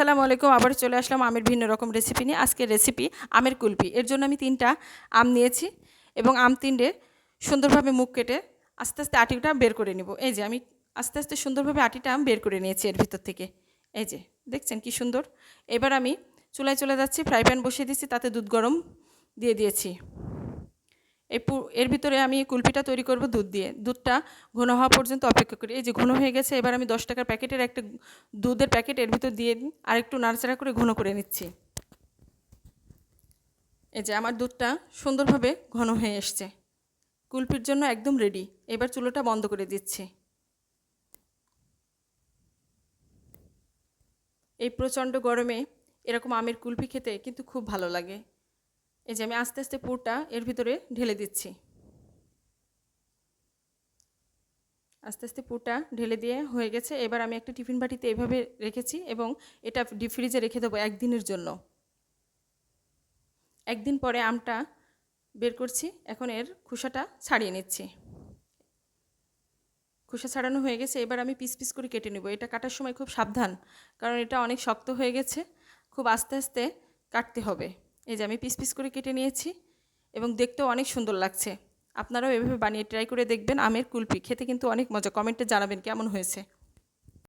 আসসালামু আলাইকুম আবার চলে আসলাম আমের ভিন্ন রকম রেসিপি নিয়ে। আজকের রেসিপি আমের কুলপি। এর জন্য আমি তিনটা আম নিয়েছি এবং আম তিনটে সুন্দরভাবে মুখ কেটে আস্তে আস্তে আটিটা বের করে নিব। এই যে আমি আস্তে আস্তে সুন্দরভাবে আটিটা আম বের করে নিয়েছি এর ভিতর থেকে। এই যে, দেখছেন কি সুন্দর? এবার আমি চুলায় চলে যাচ্ছি, ফ্রাই প্যান বসিয়ে দিয়েছি তাতে দুধ গরম দিয়ে দিয়েছি। এই এর ভিতরে আমি কুলপিটা তৈরি করব দুধ দিয়ে। দুধটা ঘন হওয়া পর্যন্ত অপেক্ষা করি। এই যে ঘন হয়ে গেছে, এবার আমি দশ টাকার প্যাকেটের একটা দুধের প্যাকেট এর ভিতর দিয়ে আর একটু নাড়াচাড়া করে ঘন করে নিচ্ছি। এই যে আমার দুধটা সুন্দরভাবে ঘন হয়ে এসছে। কুলপির জন্য একদম রেডি এবার চুলোটা বন্ধ করে দিচ্ছি। এই প্রচণ্ড গরমে এরকম আমের কুলপি খেতে কিন্তু খুব ভালো লাগে। এই যে আমি আস্তে আস্তে পুরটা এর ভিতরে ঢেলে দিচ্ছি। আস্তে আস্তে পুরটা ঢেলে দিয়ে হয়ে গেছে। এবার আমি একটা টিফিন বাটিতে এভাবে রেখেছি এবং এটা ডিপ ফ্রিজে রেখে দেবো একদিনের জন্য। একদিন পরে আমটা বের করছি। এখন এর খোসাটা ছাড়িয়ে নিচ্ছি। খোসা ছাড়ানো হয়ে গেছে। এবার আমি পিস পিস করে কেটে নেব। এটা কাটার সময় খুব সাবধান, কারণ এটা অনেক শক্ত হয়ে গেছে। খুব আস্তে আস্তে কাটতে হবে। এই যে আমি পিস পিস করে কেটে নিয়েছি এবং দেখতেও অনেক সুন্দর লাগছে। আপনারাও এভাবে বানিয়ে ট্রাই করে দেখবেন। আমের কুলপি, খেতে কিন্তু অনেক মজা। কমেন্টে জানাবেন কেমন হয়েছে।